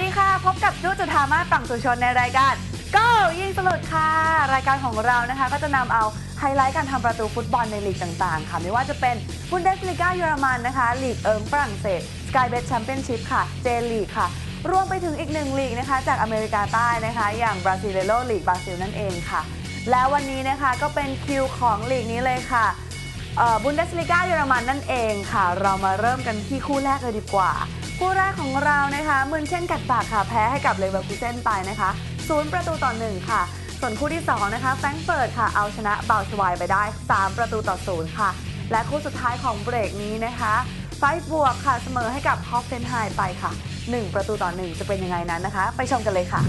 ดีค่ะ พบกับนุจุธามาศปังสุชนในรายการก็ยิงสลุดค่ะ รายการของเรานะคะ ก็จะนำเอาไฮไลท์การทำประตูฟุตบอลในลีกต่างๆ ค่ะ ไม่ว่าจะเป็นบุนเดสลีกาเยอรมันนะคะลีกเอิงฝรั่งเศสสกายเบสแชมเปี้ยนชิพค่ะเจลีกค่ะรวมไปถึงอีกหนึ่งลีกนะคะ จากอเมริกาใต้นะคะ อย่างบราซิเลโลลีกบราซิลนั่นเองค่ะ แล้ววันนี้นะคะก็เป็นคิวของลีกนี้เลยค่ะบุนเดสลิก้าเยอรมันนั่นเองค่ะ เรามาเริ่มกันที่คู่แรกเลยดีกว่า คู่แรกของเรานะคะมืนเช่นกัดปากค่ะแพ้ให้กับเลเวอร์คูเซนไปนะคะศูนย์ประตูต่อหนึ่งค่ะ ส่วนคู่ที่ 2 นะคะแฟรงเฟิร์ตค่ะเอาชนะเบาชวายไปได้ 3 ประตูต่อศูนย์ค่ะ และคู่สุดท้ายของเบรกนี้นะคะไฟบวกค่ะเสมอให้กับฮอฟเฟนไฮไปค่ะ 1 ประตูต่อ 1 จะเป็นยังไงนั้นนะคะ ไปชมกันเลยค่ะ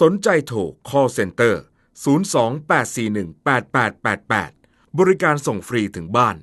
สนใจโทร call center 028418888 บริการส่งฟรีถึงบ้าน